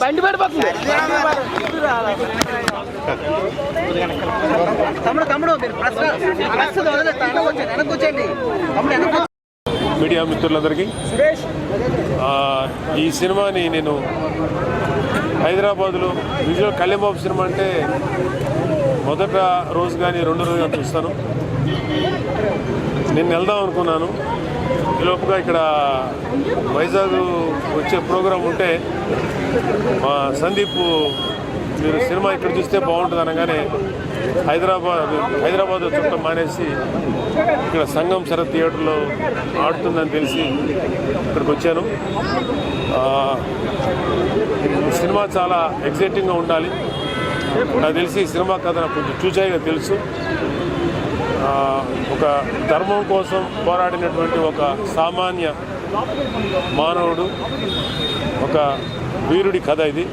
బండి పడిపోతుంది తమ్ముడు తమ్ముడు మీరు వెనకొచ్చండి వెనకొచ్చండి తమ్ముడు వెనకొచ్చి మీడియా మిత్రులందరికీ ఈ సినిమాని నేను హైదరాబాద్లో విజువల్ కళ్యాణబాబు సినిమా అంటే మొదట రోజు కానీ రెండో రోజు కానీ చూస్తాను. నేను వెళ్దాం అనుకున్నాను. ఈ లోపుగా ఇక్కడ వైజాగ్ వచ్చే ప్రోగ్రాం ఉంటే మా సందీప్ మీరు సినిమా ఇక్కడ చూస్తే బాగుంటుంది అనగానే హైదరాబాద్ హైదరాబాద్ చుట్టం మానేసి ఇక్కడ సంగం శరత్ థియేటర్లో ఆడుతుందని తెలిసి ఇక్కడికి వచ్చాను. సినిమా చాలా ఎగ్జైటింగ్గా ఉండాలి. నాకు తెలిసి సినిమా కథ నాకు కొంచెం చూచాయిగా తెలుసు. ఒక ధర్మం కోసం పోరాడినటువంటి ఒక సామాన్య మానవుడు ఒక వీరుడి కథ ఇది.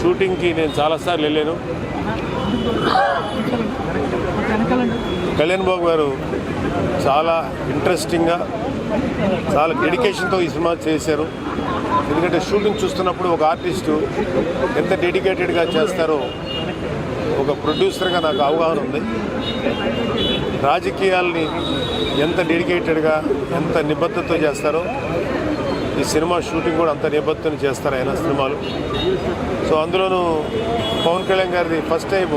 షూటింగ్కి నేను చాలాసార్లు వెళ్ళాను. కళ్యాణ్ బాబు గారు చాలా ఇంట్రెస్టింగ్గా చాలా డెడికేషన్తో ఈ సినిమా చేశారు. ఎందుకంటే షూటింగ్ చూస్తున్నప్పుడు ఒక ఆర్టిస్టు ఎంత డెడికేటెడ్గా చేస్తారో ఒక ప్రొడ్యూసర్గా నాకు అవగాహన ఉంది. రాజకీయాల్ని ఎంత డెడికేటెడ్గా ఎంత నిబద్ధతతో చేస్తారో ఈ సినిమా షూటింగ్ కూడా అంత నేపథ్యం చేస్తారు ఆయన సినిమాలు. సో అందులోనూ పవన్ కళ్యాణ్ గారిది ఫస్ట్ టైం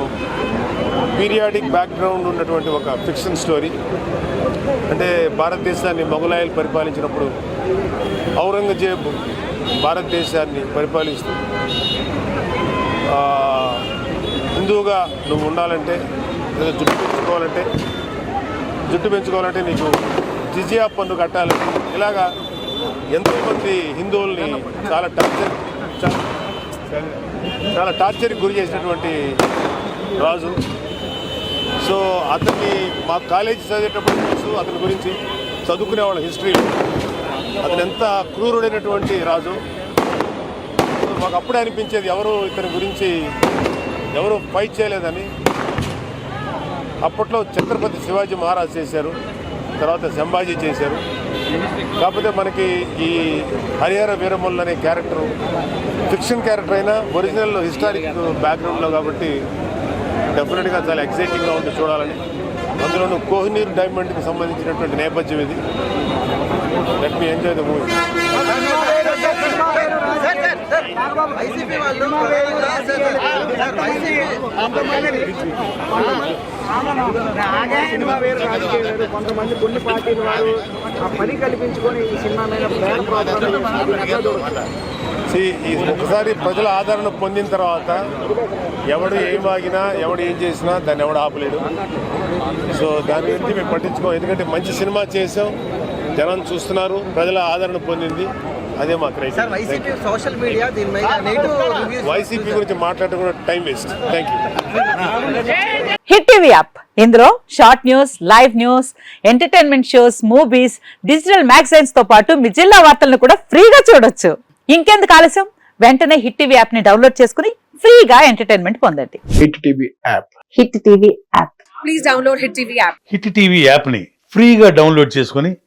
పీరియాడిక్ బ్యాక్గ్రౌండ్ ఉన్నటువంటి ఒక ఫిక్షన్ స్టోరీ. అంటే భారతదేశాన్ని మొఘలాయలు పరిపాలించినప్పుడు ఔరంగజేబ్ భారతదేశాన్ని పరిపాలిస్తూ హిందువుగా నువ్వు ఉండాలంటే లేదా జుట్టు పెంచుకోవాలంటే జుట్టు పెంచుకోవాలంటే నీకు జిజియా పన్ను కట్టాలి ఇలాగా ఎంతోమంది హిందువుల్ని చాలా టార్చర్ చాలా టార్చర్కి గురి చేసినటువంటి రాజు. సో అతన్ని మా కాలేజీ చదివేటప్పుడు తెలుసు అతని గురించి చదువుకునే వాళ్ళ హిస్టరీ. అతను ఎంత క్రూరుడైనటువంటి రాజు. సో మాకు అప్పుడే అనిపించేది ఎవరు ఇతని గురించి ఎవరు ఫైట్ చేయలేదని. అప్పట్లో ఛత్రపతి శివాజీ మహారాజ్ చేశారు. తర్వాత సంభాజీ చేశారు. కాకపోతే మనకి ఈ హరిహర వీరమల్లు అనే క్యారెక్టర్ ఫిక్షన్ క్యారెక్టర్ అయినా ఒరిజినల్ హిస్టారిక్ బ్యాక్గ్రౌండ్లో కాబట్టి డెఫినెట్గా చాలా ఎక్సైటింగ్గా ఉంది చూడాలని. అందులోనూ కోహినీర్ డైమండ్కి సంబంధించినటువంటి నేపథ్యం ఇది. Let me enjoy the movie YCP వాళ్ళు సినిమా వేరు రాజకీయం వేరు కొంతమంది కొన్ని పార్టీలు వారు ఆ పని కల్పించుకొని ఈ సినిమా మీద బ్యాన్ ఒకసారి ప్రజల ఆదరణ పొందిన తర్వాత ఎవడు ఏం ఆగినా ఎవడు ఏం చేసినా దాన్ని ఎవడు ఆపలేడు. సో దాని గురించి మేము పట్టించుకోం. ఎందుకంటే మంచి సినిమా చేసాం జనం చూస్తున్నారు. ప్రజల ఆదరణ పొందింది. అదే మా sir criteria YCP social media దీని మీద వైసీపీ గురించి మాట్లాడటం కూడా time waste thank you hit TV app. ఇందులో short news live news entertainment shows movies digital మ్యాగజైన్స్తో పాటు మీ జిల్లా వార్తలను కూడా ఫ్రీగా చూడొచ్చు. ఇంకెందుకు ఆలస్యం? వెంటనే హిట్ టీవీ యాప్ని డౌన్లోడ్ చేసుకుని ఫ్రీగా ఎంటర్టైన్మెంట్ పొందండి. Hit TV app. Hit TV app. Hit TV యాప్ని ఫ్రీగా డౌన్లోడ్ చేసుకొని